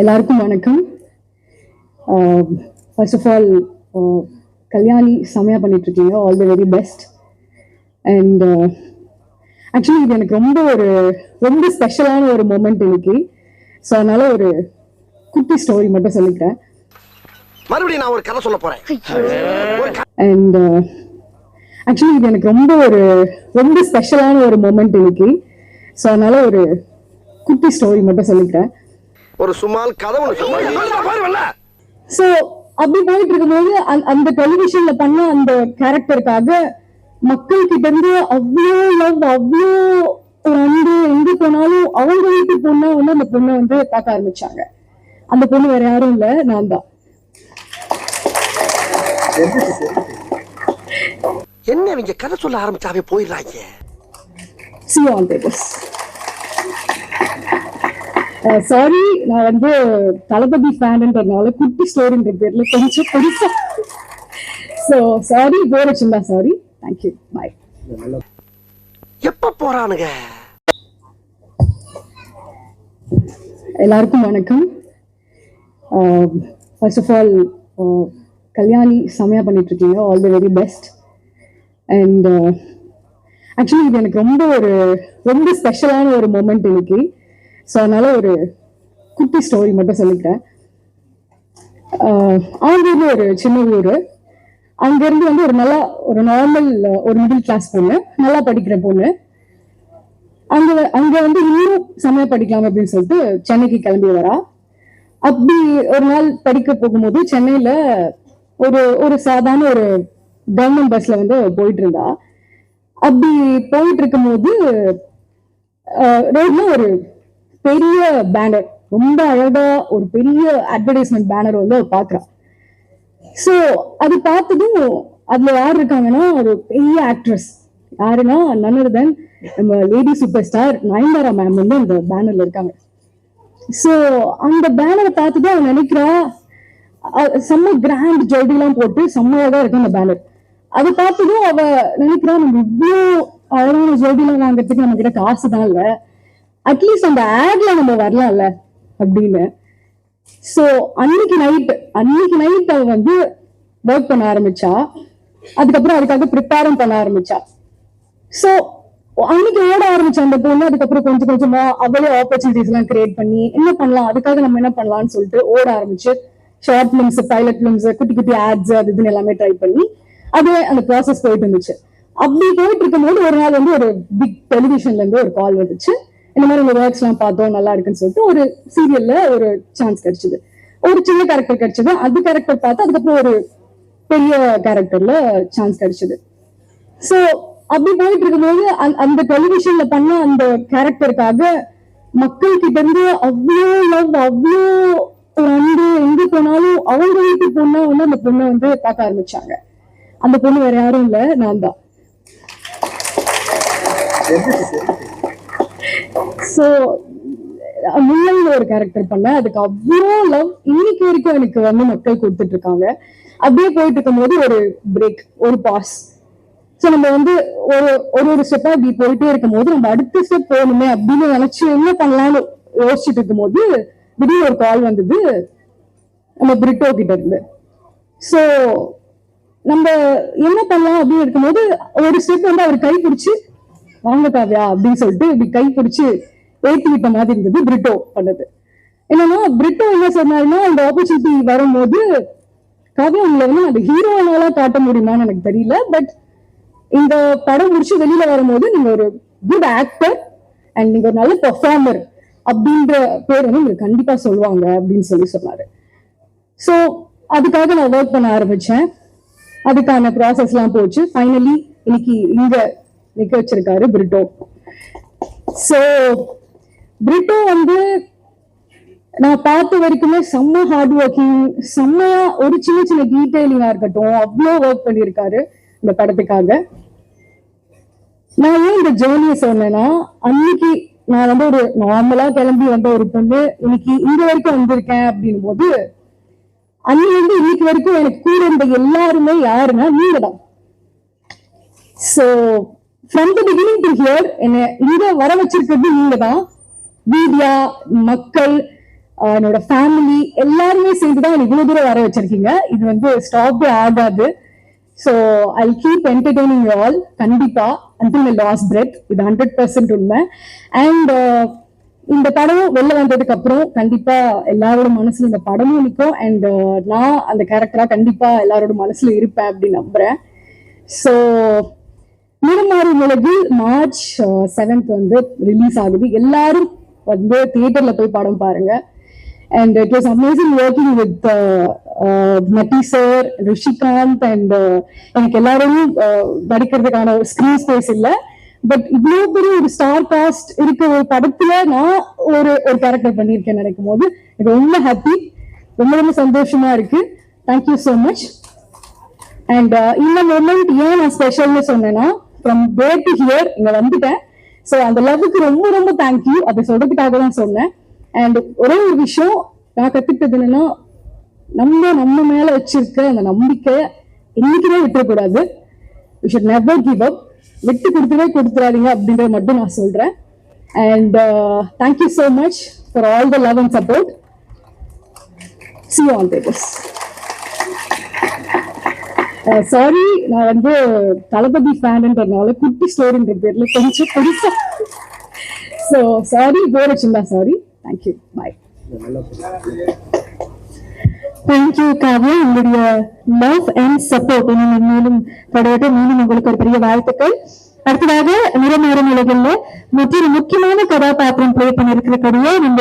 எல்லாருக்கும் வணக்கம். First of all Kalyani செமையாக பண்ணிட்டு இருக்கீங்க all the very best and actually இது எனக்கு ரொம்ப ஒரு ரொம்ப ஸ்பெஷலான ஒரு மூமெண்ட் இன்னைக்கு. ஸோ அதனால ஒரு குட்டி ஸ்டோரி மட்டும் சொல்லிக்கிறேன். மறுபடியும் நான் ஒரு கதை சொல்ல போறேன். அண்ட் ஆக்சுவலி இது எனக்கு ரொம்ப ஒரு ரொம்ப ஸ்பெஷலான ஒரு மூமெண்ட் இன்னைக்கு. ஸோ அதனால ஒரு குட்டி ஸ்டோரி மட்டும் சொல்லிக்கிறேன். ஒரு சும்மால் கதை பாருவல்ல ஸோ அப்படி போயிட்டு இருக்கும்போது அந்த- டெலிவிஷன்ல பண்ண அந்த கேரக்டருக்காக மக்கள் கிட்ட இருந்து அவ்வளோ லவ் அவ்வளோ அன்பு எங்க போனாலும் அவங்க வீட்டு பொண்ணை வந்து அந்த பொண்ணை வந்து பார்க்க ஆரம்பிச்சாங்க. அந்த பொண்ணு வேற யாரும் இல்ல நான் தான். என்ன இவங்க கதை சொல்ல ஆரம்பிச்சாவே போயிடுறாங்க. சி ஆன் பேப்பர்ஸ் சாரி நான் வந்து தளபதி ஃபேன்ன்றதுனால குட்டி ஸ்டோரின்ற பேர்ல கொஞ்சம் பெருசா ஸோ சாரி போர் வச்சிருந்தா சாரி தேங்க்யூ பாய் எப்ப போறானுங்க? எல்லாருக்கும் வணக்கம். ஃபர்ஸ்ட் ஆஃப் ஆல் கல்யாணி செமையாக பண்ணிட்டு இருக்கீங்க all the very best and actually இது எனக்கு ரொம்ப ஒரு ரொம்ப ஸ்பெஷலான ஒரு மூமெண்ட் இன்னைக்கு. ஸோ அதனால ஒரு குட்டி ஸ்டோரி மட்டும் சொல்லிக்கிறேன். ஆங்கூர்ல ஒரு சின்ன ஊர். அங்கேருந்து வந்து ஒரு நல்லா ஒரு நார்மல் ஒரு மிடில் கிளாஸ் பொண்ணு நல்லா படிக்கிற பொண்ணு. அங்க அங்க வந்து இன்னும் செமையா படிக்கலாம் அப்படின்னு சொல்லிட்டு சென்னைக்கு கிளம்பி வரா. அப்படி ஒரு நாள் படிக்க போகும்போது சென்னையில ஒரு ஒரு சாதாரண ஒரு கவர்மெண்ட் பஸ்ல வந்து போயிட்டு இருந்தா. அப்படி போயிட்டு இருக்கும்போது ரோட்ல ஒரு பெரிய பேனர் ரொம்ப அழகா ஒரு பெரிய அட்வர்டைஸ்மெண்ட் பேனர் வந்து அவர் பாக்குறா. சோ அது பார்த்ததும் அதுல யார் இருக்காங்கன்னா ஒரு பெரிய ஆக்ட்ரஸ் யாருன்னா நன்னர் தென் நம்ம lady super star Nayanthara ma'am வந்து அந்த பேனர்ல இருக்காங்க. சோ அந்த பேனரை பார்த்துட்டு அவன் நினைக்கிறா செம்ம கிராண்ட் ஜுவல்லரிலாம் போட்டு செம்மையாக அழகா இருக்கு அந்த பேனர் அதை பார்த்ததும் அவ நினைக்கிறா நம்ம இவ்வளோ அழகான ஜுவல்லரிலாம் வாங்குறதுக்கு நம்ம கிட்ட காசு தான் இல்லை. அட்லீஸ்ட் அந்த ஆட்ல நம்ம வரலாம்ல அப்படின்னு. சோ அன்னைக்கு நைட் அன்னைக்கு நைட் அவ வந்து ஒர்க் பண்ண ஆரம்பிச்சா. அதுக்கப்புறம் அதுக்காக ப்ரிப்பேரும் பண்ண ஆரம்பிச்சா. சோ அன்னைக்கு ஓட ஆரம்பிச்ச அந்த பொண்ணு அதுக்கப்புறம் கொஞ்சம் கொஞ்சமா அவளே ஆப்பர்ச்சுனிட்டிஸ் எல்லாம் கிரியேட் பண்ணி என்ன பண்ணலாம்? அதுக்காக நம்ம என்ன பண்ணலாம்னு சொல்லிட்டு ஓட ஆரம்பிச்சு ஷார்ட் பிலிம்ஸ் பைலட் பிலிம்ஸ் குட்டி குட்டி ஆட்ஸ் அது இதுன்னு எல்லாமே ட்ரை பண்ணி அது அந்த ப்ராசஸ் போயிட்டு இருந்துச்சு. அப்படி போயிட்டு இருக்கும்போது ஒரு நாள் வந்து ஒரு பிக் டெலிவிஷன்ல இருந்து ஒரு கால் வந்துச்சு. இந்த மாதிரி உங்க ஒர்க்ஸ் எல்லாம் பார்த்தோம் நல்லா இருக்குன்னு சொல்லிட்டு ஒரு சீரியல்ல ஒரு சான்ஸ் கிடைச்சது. ஒரு சின்ன கேரக்டர் கிடைச்சது. அது கேரக்டர் பார்த்து அதுக்கப்புறம் ஒரு பெரிய கேரக்டர்ல சான்ஸ் கிடைச்சது. சோ அப்படி போயிட்டு இருக்கும்போது அந்த- அந்த டெலிவிஷன்ல பண்ண அந்த கேரக்டருக்காக மக்கள் கிட்ட இருந்து அவ்வளோ லவ் அவ்வளோ வந்து எங்க போனாலும் அவங்க வீட்டு பொண்ணை வந்து அந்த பொண்ணை வந்து பார்க்க ஆரம்பிச்சாங்க. அந்த பொண்ணு வேற யாரும் இல்ல நான் தான். சோ முன்னங்க ஒரு கேரக்டர் பண்ணேன். அதுக்கு அவ்வளோ லவ் இன்னைக்கு வரைக்கும் எனக்கு வந்து மக்கள் கொடுத்துட்டு இருக்காங்க அப்படியே போயிட்டு இருக்கும்போது ஒரு பிரேக் ஒரு பாஸ் சோ நம்ம வந்து ஒரு ஒரு ஒரு ஸ்டெப்பாக இப்படி போயிட்டே இருக்கும்போது நம்ம அடுத்த ஸ்டெப் போகணுமே அப்படின்னு நினைச்சு என்ன பண்ணலாம்னு யோசிச்சுட்டு இருக்கும்போது திடீர்னு ஒரு கால் வந்தது. நம்ம பிரிட்டோ கிட்ட இருந்து. சோ நம்ம என்ன பண்ணலாம் அப்படின்னு இருக்கும்போது ஒரு ஸ்டெப் வந்து அவர் கை பிடிச்சி வாங்க காவியா அப்படின்னு சொல்லிட்டு இப்படி கை பிடிச்சு ஏத்தி விட்ட மாதிரி இருந்தது பிரிட்டோ பண்ணது. என்னன்னா பிரிட்டோ என்ன சொன்னாருன்னா அந்த ஆப்பர்ச்சுனிட்டி வரும்போது காவியா உங்களை வந்து அந்த ஹீரோனால காட்ட முடியுமான்னு எனக்கு தெரியல. பட் இந்த படம் முடிச்சு வெளியில வரும்போது நீங்க ஒரு குட் ஆக்டர் அண்ட் நீங்க ஒரு நல்ல பெர்ஃபார்மர் அப்படின்ற பேர் வந்து உங்களுக்கு கண்டிப்பா சொல்லுவாங்க அப்படின்னு சொல்லி சொன்னாரு. ஸோ அதுக்காக நான் ஒர்க் பண்ண ஆரம்பிச்சேன். அதுக்கான ப்ராசஸ் எல்லாம் போச்சு. ஃபைனலி இன்னைக்கு இங்க நிக்க வச்சிருக்காரு பிரிட்டோ. ஸோ பிரிட்டோ வந்து நான் பார்த்த வரைக்குமே செம்ம ஹார்ட் ஒர்க்கிங் செம்மையா ஒரு சின்ன சின்ன டீட்டெயிலிங்கா இருக்கட்டும் அவ்வளோ ஒர்க் பண்ணியிருக்காரு இந்த படத்துக்காக. நான் ஏன் இந்த ஜேர்னியை சொன்னேன்னா அன்னைக்கு நான் வந்து ஒரு நார்மலா கிளம்பி வந்த ஒரு பொண்ணு இன்னைக்கு இங்க வரைக்கும் வந்திருக்கேன் அப்படின் போது அன்னைக்கு வந்து இன்னைக்கு வரைக்கும் எனக்கு கூட இருந்த எல்லாருமே யாருன்னா நீங்க தான் so from the beginning to here என்னை இங்க வர வச்சிருக்கிறது நீங்க தான். மீடியா மக்கள் என்னோட ஃபேமிலி எல்லாருமே சேர்ந்து தான் இவ்வளவு தூரம் வர வச்சிருக்கீங்க. இது வந்து ஸ்டாப்பே ஆகாது. So I keep entertaining all கண்டிப்பா அண்டில் லாஸ் பிரெத் இது ஹண்ட்ரட் பர்சன்ட் உண்மை. அண்ட் இந்த படம் வெளில வந்ததுக்கு அப்புறம் கண்டிப்பா எல்லாரோட மனசுல இந்த படமும் நிற்கும் அண்ட் நான் அந்த கேரக்டரா கண்டிப்பா எல்லாரோட மனசுல இருப்பேன் அப்படின்னு நம்புறேன். ஸோ நிறமாறு உலகு மார்ச் செவன்த் வந்து ரிலீஸ் ஆகுது. எல்லாரும் வந்து தியேட்டர்ல போய் படம் பாருங்க. And it was amazing working with Natty sir Rishikanth and எனக்கு எல்லாரும் நடிக்கிறதுக்கான ஸ்கிரீன் ஸ்பேஸ் இல்லை. பட் இவ்வளோ பெரிய ஒரு ஸ்டார் காஸ்ட் இருக்க ஒரு படத்துல நான் ஒரு ஒரு கேரக்டர் பண்ணியிருக்கேன் நினைக்கும் போது ரொம்ப ஹாப்பி ரொம்ப ரொம்ப சந்தோஷமா இருக்கு. Thank you so much and இந்த மொமெண்ட் ஏன் நான் ஸ்பெஷல்னு சொன்னேன்னா ஃப்ரம் பேர் டு ஹியர் இங்க வந்துட்டேன். ஸோ அந்த லவ்வுக்கு ரொம்ப ரொம்ப தேங்க்யூ அதை சொல்றதுக்காக தான் சொன்னேன். அண்ட் ஒரே ஒரு விஷயம் நான் கத்துக்கிட்டது என்னன்னா நம்ம நம்ம மேல வச்சிருக்க அந்த நம்பிக்கை இன்னைக்குமே விட்டுறக்கூடாது. We should never give up விட்டு கொடுத்துவே கொடுத்துறாதீங்க அப்படின்றத மட்டும் நான் சொல்றேன். And thank you so much for all the love and support see all theatres sorry நான் வந்து தளபதி ஃபேன்ன்றதுனால குட்டி ஸ்டோரின்ற பேர்ல கொஞ்சம் பெருசா ஸோ சாரி போர் வச்சிருந்தா sorry thank you bye thank you Kaviya உங்களுடைய லவ் அண்ட் சப்போர்ட் இன்னும் மேலும் தொடரட்டும் மீண்டும் உங்களுக்கு ஒரு பெரிய வாழ்த்துக்கள். அடுத்ததாக நிறமாறும் உலகில் மற்றொரு முக்கியமான கதாபாத்திரம் பிளே பண்ணிருக்கக்கூடிய நம்ம